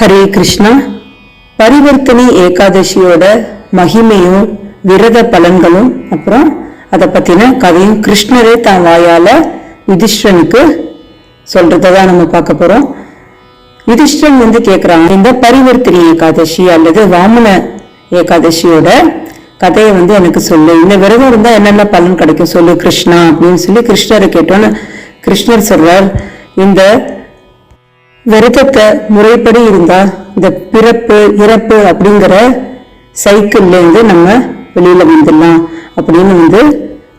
ஹரே கிருஷ்ணா. பரிவர்த்தனை ஏகாதசியோட மகிமையும் விரத பலன்களும் அப்புறம் அதை பற்றின கதையும் கிருஷ்ணரே தான் வாயால் யுதிஷ்டனுக்கு சொல்கிறத தான் நம்ம பார்க்க போகிறோம் யுதிஷ்டன் வந்து கேட்குறாங்க இந்த பரிவர்த்தனை ஏகாதசி அல்லது வாமன ஏகாதசியோட கதையை வந்து எனக்கு சொல்லு. இந்த விரதம் இருந்தால் என்னென்ன பலன் கிடைக்கும் சொல்லு கிருஷ்ணா அப்படின்னு சொல்லி கிருஷ்ணரை கேட்டோன்னு கிருஷ்ணர் சொல்றார். இந்த விரதத்தை முறைப்படி இருந்தா இந்த பிறப்பு இறப்பு அப்படிங்கிற சைக்கிள்ல இருந்து நம்ம வெளியில வந்துடலாம் அப்படின்னு வந்து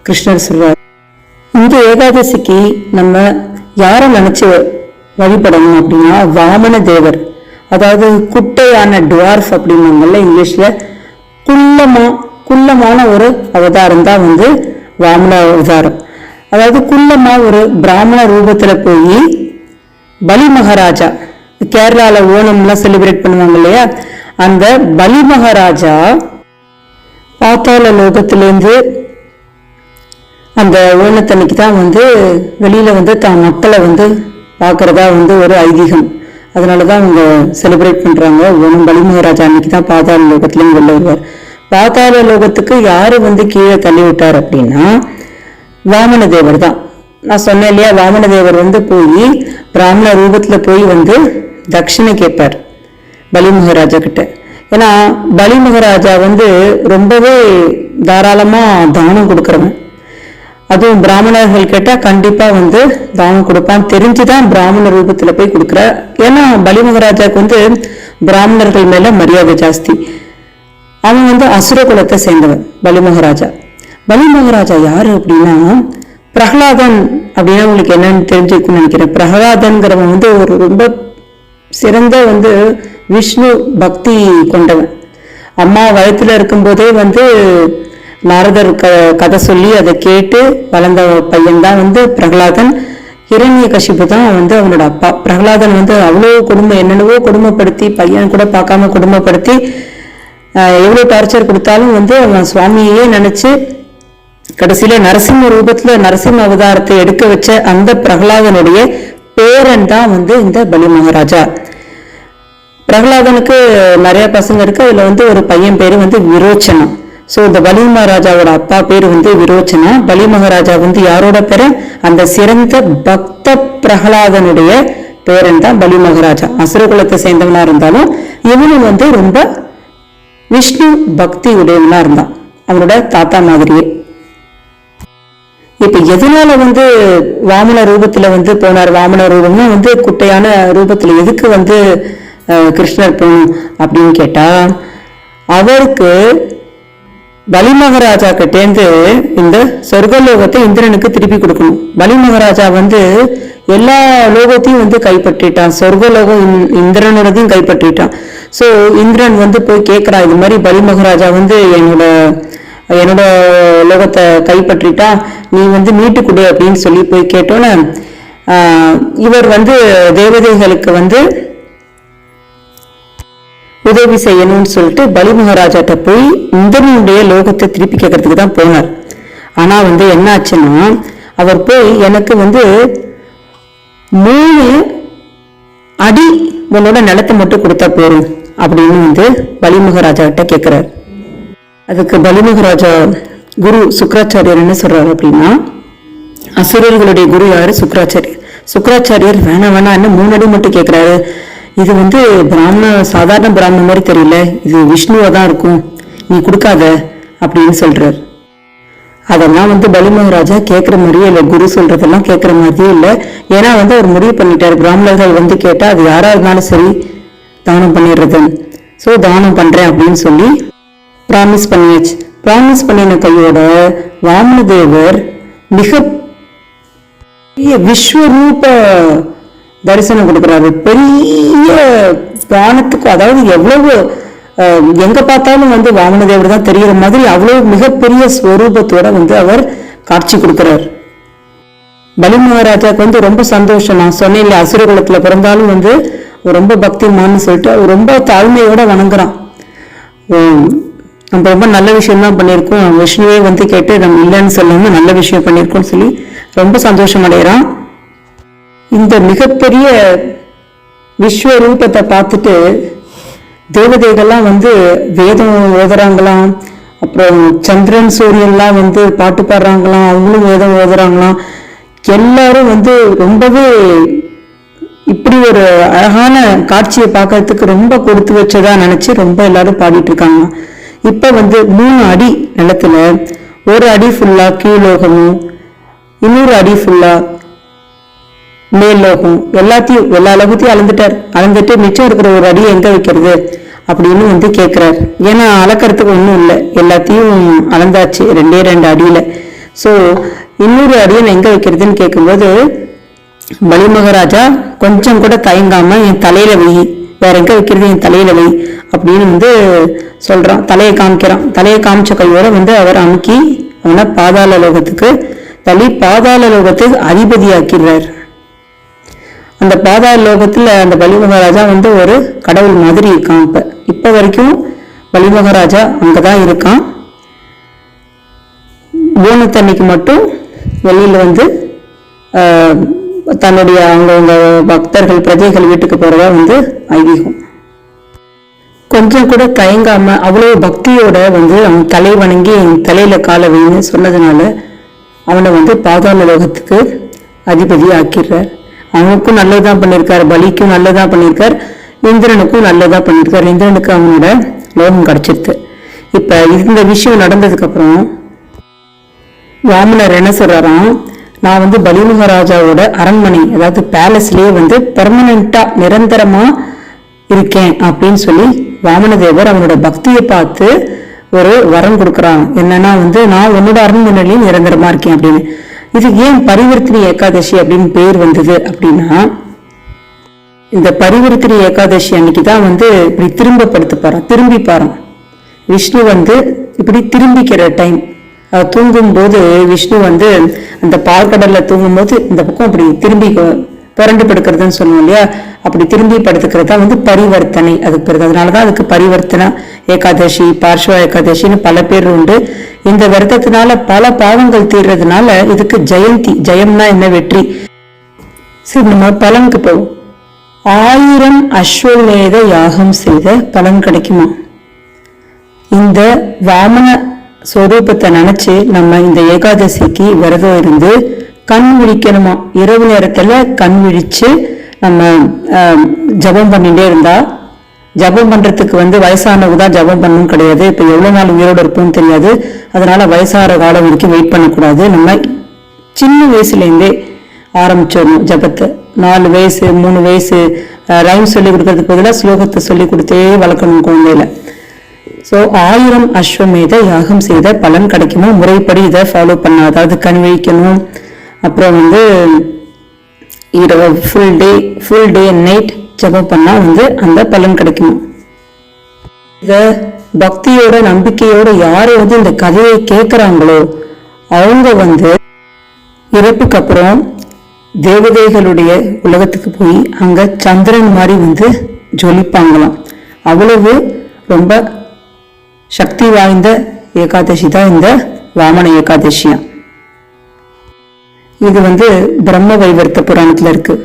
கிருஷ்ணர் சொல்றார். இந்த ஏகாதசிக்கு நம்ம யாரை நினைச்சு வழிபடணும் அப்படின்னா வாமன தேவர் அதாவது குட்டையான டுவார்ஃப் அப்படின்னாங்கல்ல இங்கிலீஷ்ல குள்ளமா குள்ளமான ஒரு அவதாரம் தான் வந்து வாமன அவதாரம். அதாவது குள்ளமா ஒரு பிராமண ரூபத்துல போய் பலி மகாராஜா கேரளால ஓணம்லாம் செலிப்ரேட் பண்ணுவாங்க இல்லையா? அந்த பலி மகாராஜா பாத்தாள லோகத்திலேருந்து அந்த ஓணத்தன்னைக்கு தான் வந்து வெளியில வந்து தான் மக்களை வந்து பார்க்கறதா வந்து ஒரு ஐதீகம். அதனால தான் அவங்க செலிப்ரேட் பண்றாங்க. ஓணம் பலி மகாராஜா அன்னைக்கு தான் பாதாள லோகத்திலையும் வெளில வருவார். பாதாள லோகத்துக்கு யாரு வந்து கீழே தள்ளி விட்டார் அப்படின்னா வாமன தேவர் தான். நான் சொன்னேன் இல்லையா வாமன தேவர் வந்து போய் பிராமண ரூபத்தில் போய் வந்து தட்சிணை கேட்பார் பலி மகாராஜா கிட்ட ஏன்னா பலி மகாராஜா வந்து ரொம்பவே தாராளமாக தானம் கொடுக்குறவன். அதுவும் பிராமணர்கள் கேட்டால் கண்டிப்பாக வந்து தானம் கொடுப்பான். தெரிஞ்சு தான் பிராமண ரூபத்தில் போய் கொடுக்குற. ஏன்னா பலி மகாராஜாவுக்கு வந்து பிராமணர்கள் மேலே மரியாதை ஜாஸ்தி. அவன் வந்து அசுர குலத்தை சேர்ந்தவன் பலி மகாராஜா பலி மகாராஜா யார் அப்படின்னா பிரகலாதன் அப்படின்னா உங்களுக்கு என்னன்னு தெரிஞ்சுக்கணும்னு நினைக்கிறேன். பிரகலாதன்கிறவன் வந்து ஒரு ரொம்ப சிறந்த வந்து விஷ்ணு பக்தி கொண்டவன். அம்மா வயத்தில் இருக்கும்போதே வந்து நாரதர் க கதை சொல்லி அதை கேட்டு வளர்ந்த பையன்தான் வந்து பிரகலாதன் இரண்ய கஷிப்பு தான் வந்து அவனோட அப்பா. பிரகலாதன் வந்து அவ்வளோ குடும்பம் என்னென்னவோ குடும்பப்படுத்தி பையன் கூட பார்க்காம குடும்பப்படுத்தி எவ்வளோ டார்ச்சர் கொடுத்தாலும் வந்து அவன் சுவாமியே நினச்சி கடைசியில நரசிம்ம ரூபத்துல நரசிம்ம அவதாரத்தை எடுக்க வச்ச அந்த பிரகலாதனுடைய பேரன் தான் வந்து இந்த பலி மகாராஜா. பிரகலாதனுக்கு நிறைய பசங்க இருக்கு. அதுல வந்து ஒரு பையன் பேரு வந்து விரோச்சனா. ஸோ இந்த பலி மகாராஜாவோட அப்பா பேர் வந்து விரோச்சனா. பலி மகாராஜா வந்து யாரோட பேர அந்த சிறந்த பக்த பிரகலாதனுடைய பேரன் தான் பலி மகாராஜா. அசுரகுலத்தை சேர்ந்தவனா இருந்தாலும் இவனும் வந்து ரொம்ப விஷ்ணு பக்தி உடையவனா இருந்தான். அவனோட தாத்தா மாதிரியே. இப்ப எதனால வந்து வாமன ரூபத்துல வந்து போனார்? வாமன ரூபம்னா வந்து குட்டையான ரூபத்துல எதுக்கு வந்து கிருஷ்ணர் போகணும் அப்படின்னு கேட்டா அவருக்கு பலி மகாராஜா கிட்டேந்து இந்த சொர்க்கலோகத்தை இந்திரனுக்கு திருப்பி கொடுக்கணும். பலி மகாராஜா வந்து எல்லா லோகத்தையும் வந்து கைப்பற்றிட்டான். சொர்க்கலோகம் இந்திரனோடதையும் கைப்பற்றிட்டான். ஸோ இந்திரன் வந்து போய் கேட்குறான் இது மாதிரி பலி மகாராஜா வந்து என்னோட என்னோட லோகத்தை கைப்பற்றிட்டா நீ வந்து மீட்டு கொடு அப்படின்னு சொல்லி போய் கேட்டோன்னே இவர் வந்து தேவதைகளுக்கு வந்து உதவி செய்யணும்னு சொல்லிட்டு பலி மகாராஜாட்ட போய் இந்திரனுடைய லோகத்தை திருப்பி கேட்கறதுக்கு தான் போனார். ஆனால் வந்து என்ன ஆச்சுன்னா அவர் போய் எனக்கு வந்து மூணு அடி உன்னோட நிலத்தை மட்டும் கொடுத்தா போதும் அப்படின்னு வந்து பலி மகாராஜா கிட்ட அதுக்கு பலிமகராஜா குரு சுக்கராச்சாரியர் என்ன சொல்றாரு அப்படின்னா அசுரர்களுடைய குரு யாரு? சுக்கராச்சாரியர் சுக்கராச்சாரியர் வேணாம் வேணாம் என்ன மூணு அடி மட்டும் கேட்கிறாரு இது வந்து பிராமண சாதாரண பிராமண மாதிரி தெரியல. இது விஷ்ணுவா தான் இருக்கும். நீ கொடுக்காத அப்படின்னு சொல்றாரு. அதெல்லாம் வந்து பலிமகராஜா கேட்குற மாதிரியே இல்லை. குரு சொல்றதெல்லாம் கேட்குற மாதிரியே இல்லை. ஏன்னா வந்து அவர் முடிவு பண்ணிட்டார். பிராமணர்கள் வந்து கேட்டால் அது யாராக இருந்தாலும் சரி தானம் பண்ணிடுறது. ஸோ தானம் பண்ணுறேன் அப்படின்னு சொல்லி ப்ராமிஸ் பண்ணியாச்சு. ப்ராமிஸ் பண்ணின கையோட வாமனதேவர் மிக பெரிய விஸ்வரூப தரிசனம் கொடுக்குறாரு. பெரிய பிராணத்துக்கு அதாவது எவ்வளவு எங்க பார்த்தாலும் வந்து வாமனதேவர் தான் தெரிகிற மாதிரி அவ்வளவு மிகப்பெரிய ஸ்வரூபத்தோட வந்து அவர் காட்சி கொடுக்கிறார். பலி மகாராஜாவுக்கு வந்து ரொம்ப சந்தோஷம். நான் சொன்னேன் இல்லையா அசுரகுலத்துல பிறந்தாலும் வந்து ரொம்ப பக்திமான்னு சொல்லிட்டு அவர் ரொம்ப தாழ்மையோட வணங்குறான். நம்ம ரொம்ப நல்ல விஷயம்தான் பண்ணியிருக்கோம். விஷ்ணுவே வந்து கேட்டு நம்ம இல்லைன்னு சொல்லாமல் நல்ல விஷயம் பண்ணியிருக்கோம்னு சொல்லி ரொம்ப சந்தோஷம் அடைகிறான் இந்த மிகப்பெரிய விஸ்வரூபத்தை பார்த்துட்டு தேவதைகள்லாம் வந்து வேதம் ஓதுறாங்களாம். அப்புறம் சந்திரன் சூரியன்லாம் வந்து பாட்டு பாடுறாங்களாம். அவங்களும் வேதம் ஓதுறாங்களாம். எல்லாரும் வந்து ரொம்பவே இப்படி ஒரு அழகான காட்சியை பார்க்கறதுக்கு ரொம்ப கொடுத்து வச்சதா நினச்சி ரொம்ப எல்லாரும் பாடிட்டு இருக்காங்க. இப்போ வந்து மூணு அடி நிலத்துல ஒரு அடி ஃபுல்லாக கீழோகமும் இன்னொரு அடி ஃபுல்லாக மேல் லோகம் எல்லாத்தையும் எல்லா லோகத்தையும் அளந்துட்டார். அளந்துட்டு மிச்சம் இருக்கிற ஒரு அடி எங்கே வைக்கிறது அப்படின்னு வந்து கேட்குறார் ஏன்னா அளக்கிறதுக்கு ஒன்றும் இல்லை. எல்லாத்தையும் அளந்தாச்சு ரெண்டே ரெண்டு அடியில். ஸோ இன்னொரு அடியை நான் எங்கே வைக்கிறதுன்னு கேட்கும்போது பலி மகாராஜா கொஞ்சம் கூட தயங்காமல் என் தலையில் வை. வேற எங்க வைக்கிறது? என் தலையில வை அப்படின்னு வந்து சொல்றான். தலையை காமிக்கிறான். தலையை காமிச்ச கையோட வந்து அவர் அமுக்கி அவனை பாதாள லோகத்துக்கு தள்ளி பாதாள லோகத்துக்கு அதிபதியாக்கிறார் அந்த பாதாள லோகத்துல அந்த பலி மகாராஜா வந்து ஒரு கடவுள் மாதிரி இருக்கான் இப்ப. இப்ப வரைக்கும் பலி மகாராஜா அங்கதான் இருக்கான். பூனத்தன்னைக்கு மட்டும் வெளியில வந்து ஆஹ், தன்னுடைய அவங்கவுங்க பக்தர்கள் பிரஜைகள் வீட்டுக்கு போறதா வந்து ஐதீகம். கொஞ்சம் கூட தயங்காம அவ்வளவு பக்தியோட வந்து அவன் தலை வணங்கி என் தலையில காலை வைன்னு சொன்னதுனால அவனை வந்து பாதாள லோகத்துக்கு அதிபதி ஆக்கிடுறார் அவனுக்கும் நல்லதான் பண்ணியிருக்கார் பலிக்கும் நல்லதான் பண்ணியிருக்கார் இந்திரனுக்கும் நல்லதாக பண்ணியிருக்கார் இந்திரனுக்கு அவனோட லோகம் கிடைச்சிருக்கு இப்ப இந்த விஷயம் நடந்ததுக்கு அப்புறம் வாமனர் என்ன சொல்றாராம்? நான் வந்து பலி மகாராஜாவோட அரண்மனை அதாவது பேலஸ்லயே வந்து பெர்மனண்டா நிரந்தரமா இருக்கேன் அப்படின்னு சொல்லி வாமனதேவர் அவனோட பக்தியை பார்த்து ஒரு வரம் கொடுக்குறான். என்னன்னா வந்து நான் உன்னோட அரண்மனையிலையும் நிரந்தரமா இருக்கேன் அப்படின்னு. இது ஏன் பரிவர்த்தனை ஏகாதசி அப்படின்னு பேர் வந்தது அப்படின்னா இந்த பரிவர்த்தனை ஏகாதசி அன்னைக்கு தான் வந்து இப்படி திரும்ப படுத்து பாரு திரும்பி பாரு விஷ்ணு வந்து இப்படி திரும்பிக்கிற டைம் தூங்கும்போது விஷ்ணு வந்து அந்த பால்கடலில் தூங்கும்போது இந்த பக்கம் அப்படி திரும்பி புரண்டு படுக்கிறதுன்னு சொல்லுவோம் இல்லையா? அப்படி திரும்பி படுத்துக்கிறது தான் வந்து பரிவர்த்தனை. அதுக்கு பிறகு அதனாலதான் அதுக்கு பரிவர்த்தனை. ஏகாதசி பார்ஷ்வ ஏகாதசின்னு பல பேர் உண்டு. இந்த விரதத்தினால பல பாவங்கள் தீர்றதுனால இதுக்கு ஜெயந்தி ஜெயம்னா என்ன வெற்றி? சரி நம்ம பலனுக்கு போவோம் ஆயிரம் அஸ்வமேத யாகம் செய்த பலன் கிடைக்குமா? இந்த வாமன ஸ்வரூபத்தை நினைச்சு நம்ம இந்த ஏகாதசிக்கு விரதம் இருந்து கண் விழிக்கணுமா இரவு நேரத்தில் கண் விழிச்சு நம்ம ஜபம் ஜெபம் இருந்தால் ஜபம் ஜெபம் வந்து வயசானவங்க தான் ஜெபம் பண்ணணும் கிடையாது. இப்போ எவ்வளோ நாள் உயிரோடு இருப்போம்னு தெரியாது. அதனால் வயசாகிற காலம் வரைக்கும் வெயிட் பண்ணக்கூடாது. நம்ம சின்ன வயசுலேருந்தே ஆரம்பிச்சிடணும் ஜபத்தை. நாலு வயசு மூணு வயசு ரைம் சொல்லி கொடுக்கறதுக்கு பதிலாக ஸ்லோகத்தை சொல்லி கொடுத்தே வளர்க்கணும் குழந்தையில. ஸோ ஆயிரம் அஸ்வமேத யாகம் செய்த பலன் கிடைக்குமோ? முறைப்படி இதை ஃபாலோ பண்ண அதாவது கண் விழிக்கணும். அப்புறம் வந்து இரவு full day full day night ஜபம் பண்ணால் வந்து அந்த பலன் கிடைக்கும்? இதை பக்தியோட நம்பிக்கையோட யார் வந்து இந்த கதையை கேட்குறாங்களோ அவங்க வந்து இறப்புக்கு அப்புறம் தேவதைகளுடைய உலகத்துக்கு போய் அங்க சந்திரன் மாதிரி வந்து ஜொலிப்பாங்களாம். அவ்வளவு ரொம்ப சக்தி வாய்ந்த ஏகாதசி தான் இந்த வாமன ஏகாதசியம் இது வந்து பிரம்ம வைவர்த்த புராணத்தில் இருக்கு.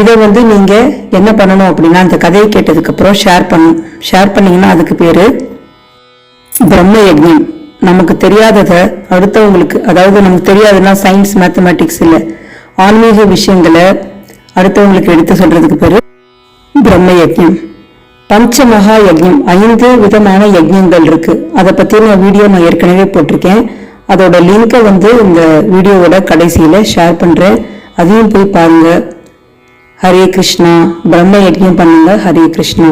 இதை வந்து நீங்க என்ன பண்ணணும் அப்படின்னா அந்த கதையை கேட்டதுக்கு அப்புறம் ஷேர் பண்ணும் ஷேர் பண்ணீங்கன்னா அதுக்கு பேரு பிரம்ம யஜ்ஞம் நமக்கு தெரியாததை அடுத்தவங்களுக்கு அதாவது நமக்கு தெரியாதுன்னா சயின்ஸ் மேத்தமேட்டிக்ஸ் இல்லை. ஆன்மீக விஷயங்களை அடுத்தவங்களுக்கு எடுத்து சொல்றதுக்கு பேரு பிரம்ம யக்ஞம். பஞ்ச யஜ்யம் ஐந்து விதமான யஜ்யங்கள் இருக்கு. அதை பத்தின வீடியோ நான் ஏற்கனவே போட்டிருக்கேன். அதோட லிங்கை வந்து இந்த வீடியோவோட கடைசியில் ஷேர் பண்ணுறேன் அதையும் போய் பாருங்க. ஹரே கிருஷ்ணா. பிரம்ம யஜ்யம் பண்ணுங்க. ஹரே கிருஷ்ணா.